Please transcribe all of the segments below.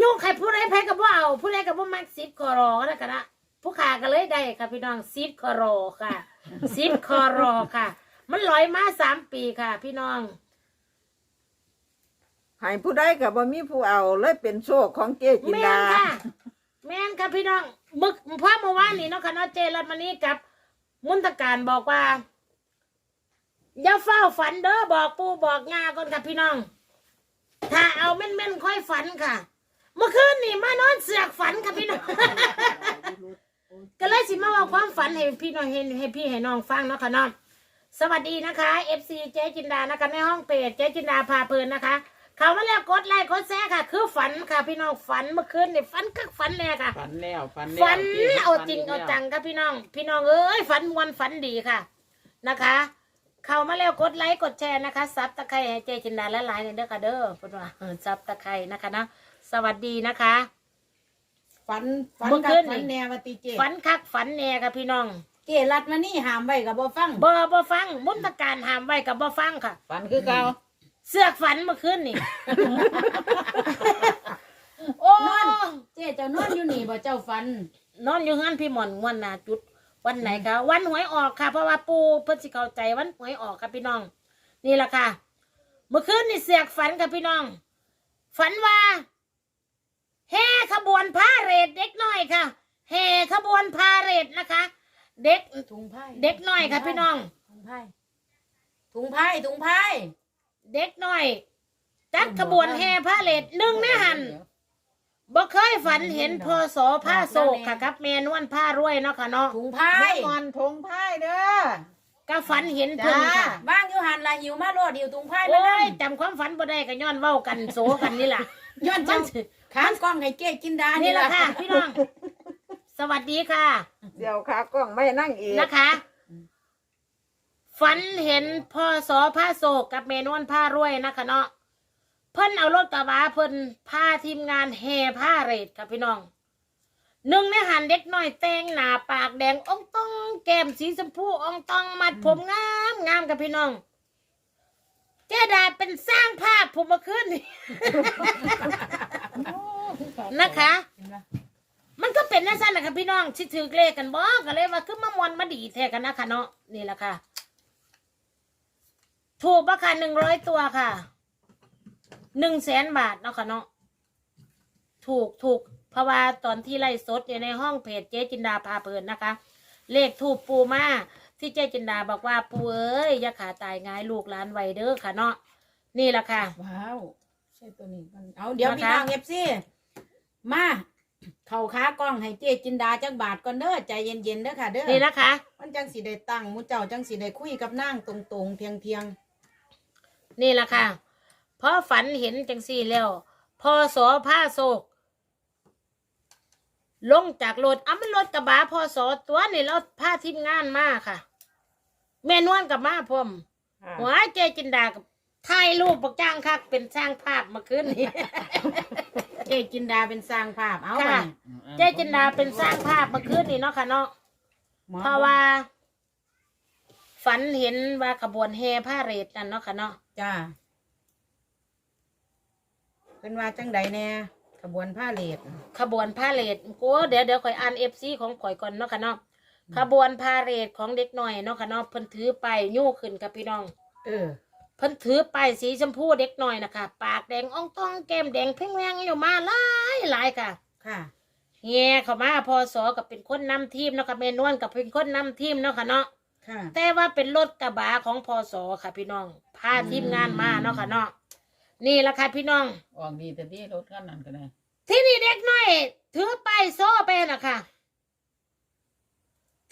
ยุ่งใครผู้ใดไผก็บ่เอา ผู้ใดก็บ่มักซิปคอรอก็แล้วกันนะผู้ขาก็เลยได้ค่ะพี่น้องซิปคอรอค่ะซิปคอรอค่ะ มันลอยมาสามปีค่ะ พี่น้องให้ผู้ใดก็บ่มีผู้เอาเลยเป็นโชคของเกจินแม่ดานค่ะ แม่นค่ะพี่น้องมึกเพราะเมื่อวานนี้เนาะค่ะเนาะเจรัตมานี้กับ มุนตการบอกว่าอย่าเฝ้าฝันเด้อบอกปู่บอกงาก่อนค่ะพี่น้อง ถ้าเอาแม่นๆค่อยฝันค่ะ เมื่อคืนนี่มานอนเสือกฝันค่ะพี่น้อง ก็เลยสิมาบอกความฝันให้พี่น้องเห็นให้พี่ให้น้องฟังเนาะค่ะเน้องสวัสดีนะคะ FC เจ๊จินดานะคะในห้องเพจเจ๊จินดาพาเพลินนะคะ เขามาแล้วกดไลค์กดแชร์ค่ะ คือฝันค่ะพี่น้องฝันเมื่อคืนนี่ฝันคักฝันแน่ค่ะ ฝันแล้วฝันแล้วฝันจ๊เอาฝันจริงกเอาแล้วจังครับพี่น้อง พี่น้องเอ้ยฝันมวนฝันดีค่ะนะคะ เข้ามาแล้วกดไลค์กดแชร์นะคะซับตะไคร้ให้เจจินดาและหลายๆเนี่ยเด้อค่ะเด้อเพิ่นว่าเออซับตะไคร้นะคะนะ สวัสดีนะคะ ฝันฝันเมื่อกัคืบนนี่ ฝันแนวาติเจฝันคักฝันแน่ค่ะพี่น้องเจรัดมานี่หามไว้กับบ่ฟังบ่บ่ฟังมุนตการหามไว้กับบ่ฟังค่ะ ฝันคือเก่าเสือกฝันเมื่อคืนนี่ โอ้นอนเจเจ้านอนอยู่นี่บ่เจ้าฝันนอนอยู่เฮือนพี่หมอนงวนหนาจุด วันไหนคะวันหวยออกค่ะ เพราะว่าปูเพิ่นสิเข้าใจวันหวยออกค่ะพี่น้อง นี่แหละค่ะ เมื่อคืนนี่เสือกฝันค่ะพี่น้อง ฝันว่า แห่ขบวนพาเหรดเด็กน้อยค่ะแห่ขบวนพาเหรดนะคะ เด็กถุงไพ่เด็กน้อยค่ะพี่น้อง ถุงไพ่ถุงไพ่ถุงไพ่เด็กน้อยจัดขบวนแห่พาเหรดหนึ่งในหันบ่เคยฝันเห็นพอสอผ้าโศกค่ะครับแม่นวลผ้ารวยเนาะค่ะเนาะถุงไพ่ไม่งอนทงไพ่เด้อก็ฝันเห็นเพิ่นค่ะบ้างอยู่หันละหิวมาโลดหิวถุงไพ่มาโอ้นั่ยจำความฝันบ่ได้ก็ย้อนเว้ากันโสกันนี่ล่ะ ย้อนจังข้างกล้องให้เจกินดานี่นี่แหละล่ะค่ะ พี่น้อง สวัสดีค่ะ เดี๋ยวขากล้องไม่นั่งอีกนะคะ ฝันเห็นพ่อสอผ้าโศกกับเมนวนผ้ารวยนะคะเนาะเพิ่นเอารถกระบะเพิ่นพาทีมงานแห่ผ้าเรดค่ะพี่น้องหนึ่งในหันเด็กน้อยแต่งหน้าปากแดงอ่องต้อง แก้มสีชมพูอ่องต้องมัดผมงามงามกับพี่น้องเจดาเป็นสร้างภาพ ผมมาขึ้นนี่ นะคะมันก็เป็นนั่นสั้นนะคะพี่น้องชิถือเลขกันบ้กันเลยว่าคือมามวนมาดีแท้กันนะคะเนาะนี่แหละค่ะ ถูกราคาหนึ่งร้อยตัวค่ะหนึ่งแสนบาทเนาะค่ะเนาะถูกถูกเพราะว่าตอนที่ไล่สดอยู่ในห้องเพจเจ๊จินดาพาเพลินนะคะ เลขถูกปูมาที่เจ๊จินดาบอกว่าปูเอ้ยอย่าขาตายง่ายลูกหลานไวเด้อค่ะเนาะ นี่แหละค่ะ ว้าวใช่ตัวนี้มันเอาเดี๋ยวนะคะ พี่น้องเอฟซีมาเข่าขากล้องให้เจจินดาจักบาทก่อนเด้อใจเย็นๆเด้อค่ะเด้อนี่นะคะ มันจังสิได้ตั้งหมูเจ้าจังสิได้คุยกับนางตรงๆเทียงเทียงนี่แหละค่ะเพราะฝันเห็นจังสี่แล้วพอสอผ้าโศก ลงจากรถอ้ามันรถกระบะพอสอตัวนี่เราพาทีมงานมาค่ะ แม่นวลกับมาพร้อมหัวเจจินดากับ ถ่ายรูปปักจ้างคักเป็นสร้างภาพเมาขึ้นนี่ๆเจจินดาเป็นสร้างภาพเอาค่ะไปเจจินดาเป็นสร้างภาพเมาขึ้นนี่เนาะค่ะเนาะหมอเพราะว่า ฝันเห็นว่าขบวนแห่ผ้าเรทนั่นเนาะค่ะเนาะจ้าเป็นว่าจังใดแน่ขบวนผ้าเลดขบวนพาเหรดกูเดี๋ยวเดี๋ยวข่อยอ่านเอฟซีของข่อยก่อนเนาะค่ะเนาะขบวนพาเหรดของเด็กหน่อยเนาะค่ะเนาะเพิ่นถือไปายยู่ขึ้นกับพี่น้อง เออ เพิ่นถือไปายสีชมพูเด็กหน่อยนะคะ ปากแดงอ่องต้องแก้มแดงเพ่งแวงอยู่มาหลายหลายค่ะค่ะแง่เข้ามาพอสอกับเป็นคนนำทีมเนาะค่ะเมนวนกับเป็นคนนำทีมเนาะค่ะเนาะค่ะ แต่ว่าเป็นรถกระบะของพอสอค่ะพี่น้องพาทีมงานมาเนาะค่ะเนาะนี่ละค่ะพี่น้องออกดีแต่ที่รถคันนั้นก็ได้ที่นี่เด็กน้อยถือป้ายโซ่ไปนะคะ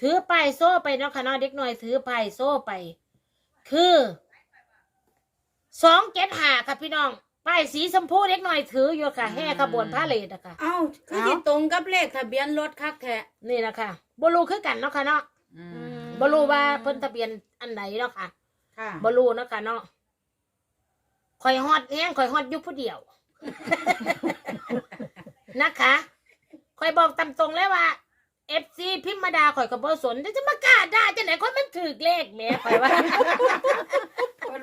ถือป้ายโซ่ไปเนาะค่ะเนาะเด็กน้อยถือป้ายโซ่ไป คือ สองเจ็ดหาค่ะพี่น้องป้ายสีชมพูเด็กน้อยถืออยู่ค่ะ แห่ขบวนพาเหรดนะคะ เอ้าคือที่ตรงกับเลขทะเบียนรถคักแท้นี่นะคะบรูคือกันเนาะค่ะเนาะอือืมมบรูว่าเพิ่นทะเบียนอันไหนเนาะค่ะค่ะบรูเนาะค่ะเนาะคอยฮอดแห้งคอยฮอดอยุคผู้เดียว นะคะคอยบอกตามตรงเลยว่าเอฟซีพิมพ์มาดาข่อยกับบสนจะมากล้าด่าจะไหนคนมันถือเลขแหม่ข่อยว่าเพิ่น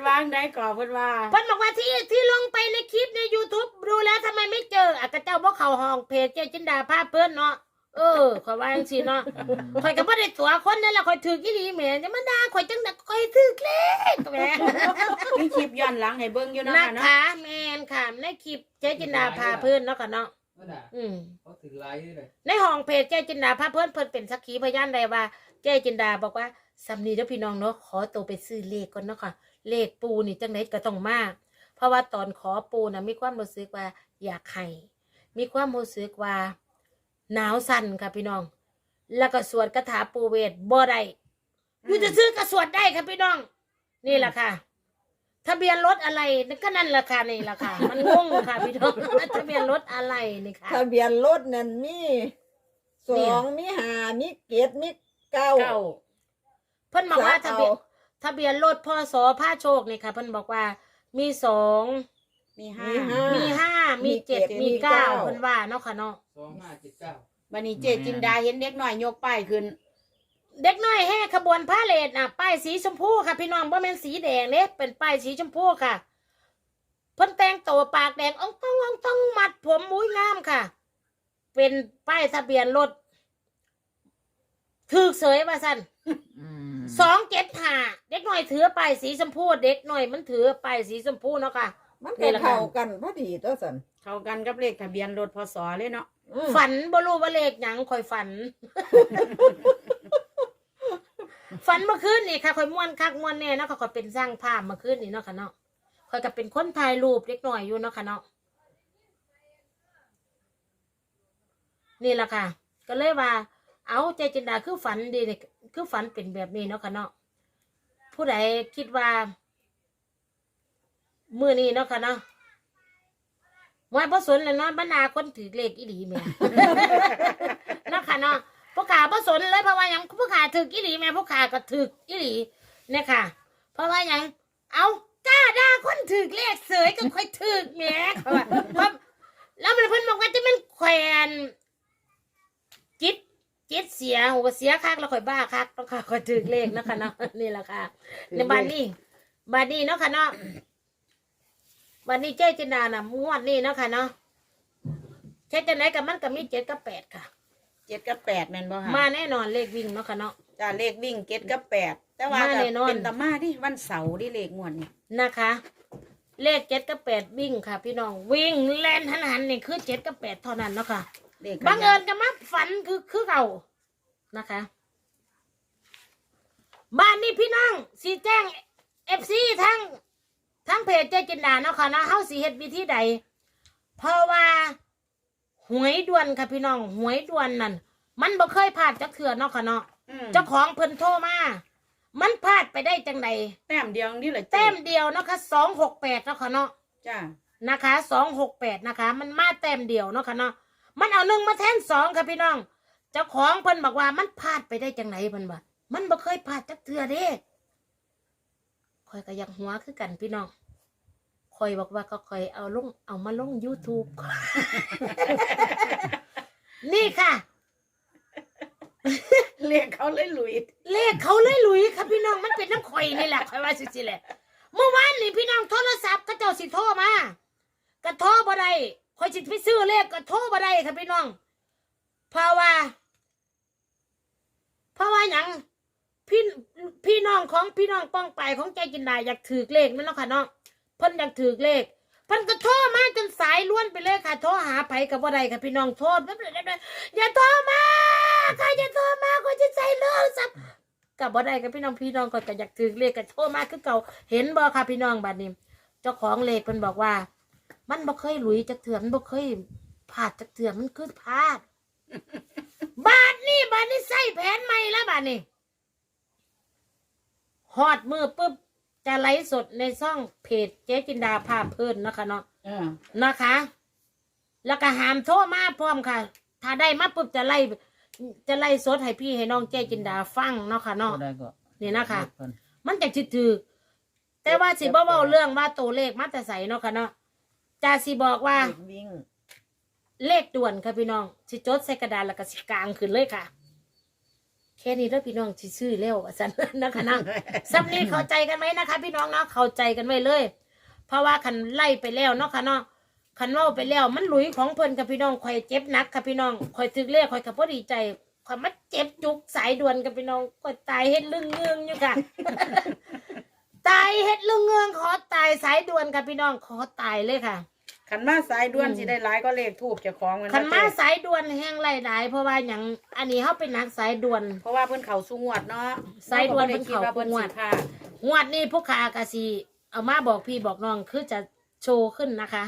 วางได้ก่อเพิ่นว่าเพิ่นบอกว่าที่ที่ลงไปในคลิปใน YouTube ดูแล้วทำไมไม่เจออะกระเจ้าบ่เขาเข้าห้องเพจเจ๊จินดาพาเพื่อนเนาะเออข่อยว่าจังซี่เนาะข่อยก็บ่ได้ตัวคนนั่นแหละข่อยถืออีหลีแหม่จะมาด่าข่อยจังได๋ข่อยถือเลขแหมมีคลิปย้อนหลังให้เบิ่งอยู่เนาะนะค่ะเนาะคะแม่นค่ะในคลิปเจ๊จินดาพาเพื่อนเนาะค่ะเนาะนั่นน่ะอืม เขาถือไลท์ด้วยเลยในห้องเพจเจ๊จินดาพาเพื่อนเพิ่นเป็นสักขีพยานได้ว่าเจ๊จินดาบอกว่าสำนีเด้อพี่น้องเนาะขอตัวไปซื้อเลขก่อนเนาะค่ะ เลขปูนี่จังไดก็ต้องมาเพราะว่าตอนขอปูน่ะมีความรู้สึกว่าอยากให้มีความรู้สึกว่าหนาวสั่นค่ะพี่น้อง แล้วก็สวดคาถาปูเวทบ่ได้อยู่จะซื้อๆก็สวดได้ค่ะพี่น้อง นี่แหละค่ะ ทะเบียนรถอะไรนั่นก็นั่นแหละค่ะนี่แหละค่ะ มันงงค่ะพี่น้องทะเบียนรถอะไรนี่ค่ะ ทะเบียนรถนั่นมีสเนี่อยงมีห้ามีเกตมีเก้าเก้าเพิ่นบอกว่าจัทะบเบียนเอา ทะเบียนรถพ่อสอผ้าโชคนี่ค่ะเพิ่นบอกว่า มีสองมีห้า มีห้า มีห้ามีเจ็ดมีมีเก้าเก้า เพิ่นว่าเนาะค่ะเนาะสองห้าเจ็ดเก้าบัดนี้เจจินดาเห็นเด็กน้อยยกป้ายขึ้น เด็กน้อยแห่ขบวนพาเลทน่ะป้ายสีชมพูค่ะพี่น้องบ่แม่นสีแดงเด้เป็นป้ายสีชมพูค่ะเพิ่นแต่งตัวปากแดงอ่องต้องอ่องต้องมัดผมมุ้ยงามค่ะ เป็นป้ายทะเบียนรถถูกเสยว่าซั่นอืม สองเจ็ดห้าเด็กน้อยถือป้ายสีชมพูเด็กน้อยมันถือป้ายสีชมพูเนาะค่ะ มันนี่ก็แหละค่ะเข้ากันพอดีตัวสันเข้ากันกับเลขทะเบียนรถพศเลยเนาะอืมฝันบ่รู้ว่าเลขหยังคอยฝัน ฝันเมื่อคืนนี่ค่ะคอยม่วนคักม่วนแน่เนาะค่ะคอยเป็นสร้างภาพเมื่อคืนนี่เนาะค่ะเนาะคอยก็เป็นคนถ่ายรูปเล็กน้อยอยู่เนาะค่ะเนาะนี่แหละค่ะ ก็เลยว่า เอาใจจินดาคือฝันดีนี่คือฝันเป็นแบบนี้เนาะค่ะเนาะผู้ใดคิดว่ามือนี้เนาะค่ะเนาะว่าบ่สนเลยเนาะบรรดาคนถือเลขอีหลีแม่เนาะค่ะเนาะพวกขาบ่สนเลยเพราะว่าหยังพวกขาถืออีหลีแม่พวกขาก็ถืออีหลีเนี่ยค่ะ เพราะว่าหยังเอากล้าด่าคนถือเลขเสยก็ค่อยถือแม่เพราะแล้วมันเพิ่นบอกว่าจะเป็นแขวนจิต จิตเสียหัวเสียคักแล้วค่อยบ้าคักต้องค่ะค่อยถือเลขเนาะค่ะเนาะนี่แหละค่ะในบ้านนี้บ้านนี้เนาะค่ะเนาะบ้านนี้เจ๊จินดาน่ะงวดนี้เนาะค่ะเนาะเช็ดจังไหนกับมันก็มีเจ็ดกับแปดค่ะ เจ็ดกับแปดแม่นบ่ค่ะมาแน่นอนเลขวิ่งเนาะค่ะเนาะจ้าเลขวิ่งเจ็ดกับแปดแต่ว่ามาก็แน่นอนเป็นตามาที่วันเสาร์ที่เลขงวดนี่นะคะ เลขเจ็ดกับแปดวิ่งค่ะ พี่น้องวิ่งแล่นหันหันนี่คือเจ็ดกับแปดเท่านั้นเนาะค่ะ เลขบังเอิญกับมาฝันคือคือเก่านะคะ บ้านนี้พี่น้องสีแจ้งเอฟซีทั้งทั้งเพจเจจินดาเนาะค่ะเนาะเฮาสีเฮ็ดวิธีใด เพราะว่าหวยด่วนค่ะพี่น้องหวยด่วนนั่นมันบ่เคยพลาดจักเถื่อเนาะค่ะเนาะอืมเจ้าของเพิ่นโทรมา มันพลาดไปได้จังใดแต้มเดียวนี่แหละแต้มเดียวนะคะสองหกแปดเนาะค่ะเนาะจ้านะคะสองหกแปดนะคะ มันมาแต้มเดียวเนาะค่ะเนาะ มันเอาหนึ่งมาแทนสองค่ะพี่น้อง เจ้าของเพิ่นบอกว่ามันพลาดไปได้จังไหนเพิ่นว่ามันบ่เคยพลาดจักเทื่อเด้คอยก็อยากหัวคือกันพี่น้องคอยบอกว่าก็คอยเอาลงเอามาลง YouTube นี่ค่ะเลขเขาเลยหลุยเลขเขาเลยหลุยครับพี่น้องมันเป็นน้ำข่อยนี่แหละข่อยว่าสิสิแหละเมื่อวานนี่พี่น้องโทรศัพท์เขาเจ้าสิโทรมากระโทรบ่ได้ข่ อยสิไปซื้อเลขกระโทรบ่ได้ครับพี่น้องเพราะว่าเพราะว่าหยังพี่พี่น้องของพี่น้องป้องไปของใจกินด้อยากถือเลขนั่นเนาะค่ะนาะเพิ่นอยากถือเลขเพิ่นก็โทรมาจนสายล้วนไปเลยค่ะโทรหาไผกับบ่ได้ค่ะพี่น้องโทรแบบอย่าโทรมาค่ะอย่าโทรมาก็จะใส่เรื่องสับกับบ่ได้กับพี่น้องพี่น้องก็อยากถือเลขก็โทรมาคือเก่าเห็นบ่ค่ะพี่น้องบัดนี้ เจ้าของเลขเพิ่นบอกว่า มันบ่เคยหลุยจักเถื่อมันบ่เคยพลาดจักเถื่อมันคือพลาด บาทนี่บาทนี่ใส่แผนใหม่แล้วบาทนี่ฮอดมือปุ๊บจะไลฟ์สดในช่องเพจเจ๊จินดาภาพเพิ่นนะคะเนาะเออนะคะ แล้วก็หามโทรมาพร้อมค่ะ ถ้าได้มาปุ๊บจะไล่จะไล่สดให้พี่ให้น้องเจ๊จินดาฟังเนาะค่ะเนาะก็ได้ก็นี่นะคะเพิ่นมันจะถือถือแต่ว่าสิบ่เว้าเรื่องว่าตัวเลขมาแต่ใสเนาะค่ะเนาะ จะสิบอกว่าเลขวิ่งเลขด่วนค่ะพี่น้องสิจดใส่กระดาษแล้วก็สิกลางขึ้นเลยค่ะ แค่นี้แล้วพี่น้องสิซื้อเร็วว่าสันนะคะนะซับนี้เข้าใจกันไหมนะคะ พี่น้องเนาะเข้าใจกันไว้เลย เพราะว่าคันไล่ไปแล้วเนาะค่ะเนาะคันเว่าไปแล้วมันหลุยของเพิ่นกับพี่น้องข่อยเจ็บหนักค่ะพี่น้องข่อยถึกเรียกข่อยกับพอดีใจข่อยมาเจ็บจุกสายด่วนกับพี่น้องข่อยตายเฮ็ดลึงเงืองอยู่ค่ะ ตายเฮ็ดลึงเงืองขอตายสายด่วนค่ะพี่น้องขอตายเลยค่ะ ขันมาสายด่วนอืม สิได้หลายก็เลขทูบเจ้าของมันคันมาเจ๊สายด่วนแห้งไรหลายเพราะว่าอย่างอันนี้เขาเป็นนักสายด่วน เพราะว่าเพิ่นเขาสูงวดเนาะสายด่วนรก็บ่ไคิว่าเพิ่เพิ่นนเขาสิพลาดงวดนี้พวกขากะสีเอามาบอกพี่บอกน้องคือจะโชว์ขึ้นนะคะ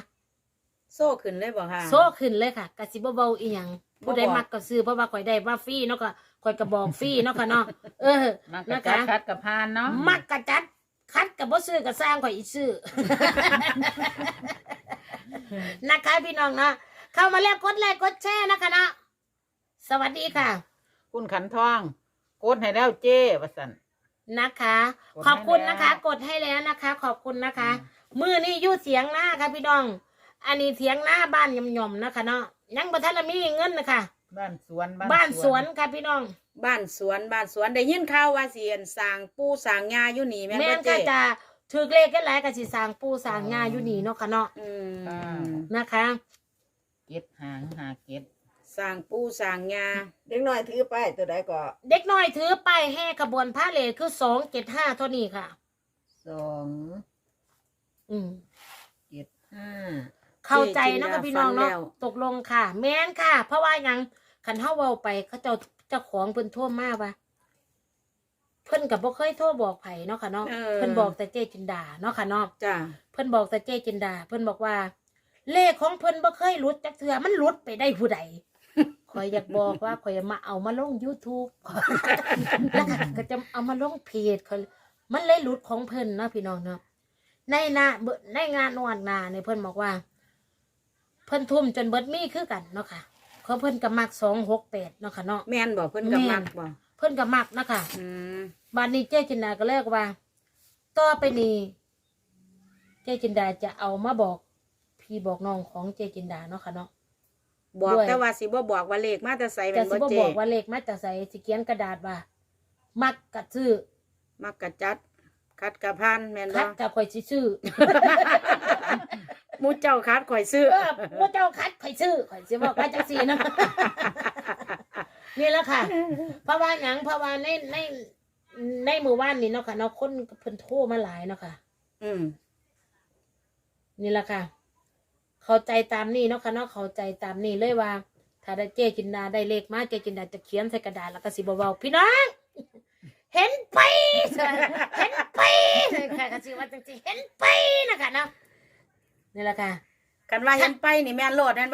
โซ่ขึ้นเลยบ่ค่ะโซ่ขึ้นเลยค่ะกะสิบ่เบาอีหยังผู้ใดบ่บอกมักก็ซื้อเพราะว่าข่อยได้ว่าฟรีเนาะก็ข่อยก็บอกฟรีเนาะค่ะเนาะเออมันกระนะจัดคะ คัดกับพานเนาะมักกะจัดคัดกับบ่ซื้อก็สร้างข่อยอีซื้อ นะคะพี่น้องเนาะเข้ามาแล้วกดไลค์กดแชร์นะคะเนาะสวัสดีค่ะ คุณขันทองกดให้แล้วเจ้ว่าสัน นะคะ กดให้ขอบคุณนะคะ แล้ว กดให้แล้วนะคะ ขอบคุณนะคะ มือนี่อยู่เสียงหน้าค่ะพี่น้อง อันนี้เสียงหน้าบ้านยำยำๆนะคะเนาะยังบ่ทันละมีเงินนะคะบ้านสวนบ้านสวนค่ะพี่น้อง บ้านสวนบ้านสวนได้ยินข่าวว่าสิอันสร้างปู่สร้างยาอยู่นี่แม่นแม่บ่นก็เจ๊จะ ถือเลขกันหลายก็สิสร้างปูสร้างงาอยู่นี่เนาะค่ะเนาะอืมนะคะ เก็ดหางหาเก็ดสร้างปู่สร้างยาเด็กน้อยถือไปตัวใดก็เด็กน้อยถือไปายแห่ขบวนพาเลทคือสองเจ็ดห้าเท่านี้ค่ะ สองอืมเจ็ดห้า เข้าใจเนาะค่ะพี่น้องเนาะตกลงค่ะ แม่นค่ะ เพราะว่าหยังคันเฮาเว้าไปเขาเจ้าเจ้าของเพิ่นโทรมาว่า เพิ่นก็บ่เคยโทรบอกไผเนาะค่ะเนาะเพิ่นบอกแต่เจจินดาเนาะค่ะเนาะจ้าเพิ่นบอกแต่เจจินดา เพิ่นบอกว่า เลขของเพิ่นบ่เคยหลุดจักเทื่อมันหลุดไปได้ผู้ใดคอยอยากบอกว่าคอยมาเอามาลง YouTube แล้วก็ก็จะเอามาลงเพจคอยมันเลยหลุดของเพิ่นเนาะพี่น้องเนาะในหนาเบิดในงานนวดนาเนี่ยเพิ่นบอกว่า เพิ่นทุ่มจนเบิดมีคือกันเนาะค่ะเขาเพิ่นก็มัก268เนาะค่ะเนาะ แม่นบ่เพิ่นก็มักบ่ เพิ่นก็มักเนาะค่ะอืมบานนี้เจ๊จินดาก็เลิกว่า ต่อไปนี้เจ๊จินดาจะเอามาบอก พี่บอกน้องของเจ๊จินดาเนาะค่ะเนาะ บอกด้วย แต่ว่าสิบ่บอกว่าเลขมาแต่ไสแต่แม่นสิบ่บ่เจ๊บอกว่าเลขมาจากไสสิเขียนกระดาษว่า มักกะซื้อมักกะจัด คัดกะพานแม่นคับ่ดกะข่อยสิซื้อหมูเจ้าคัดข่อยซื้อ เออว่าเจ้าคัดข่อยซื้อข่อยสิบอกว่าจังซี่นะ นี่แหละค่ะ เพราะว่าหยังเพราะว่าในในในมือว่านนี่เนาะค่ะเนาะคนเพิ่นโทรมาหลายเนาะค่ะ อืมนี่แหละค่ะ เข้าใจตามนี่เนาะค่ะเนาะเข้าใจตามนี่เลยว่า ถ้าได้เจจินดาได้เลขมาเจจินดาจะเขียนใส่กระดาษแล้วก็สิบเบาๆพี่น้องเห็นไปเห็นไปค่ะก็สิว่าจังสิเห็นไปนะคะเนาะนี่แหละค่ะ กันว่าเห็นไปนี่แม่นโลดแม่นบ่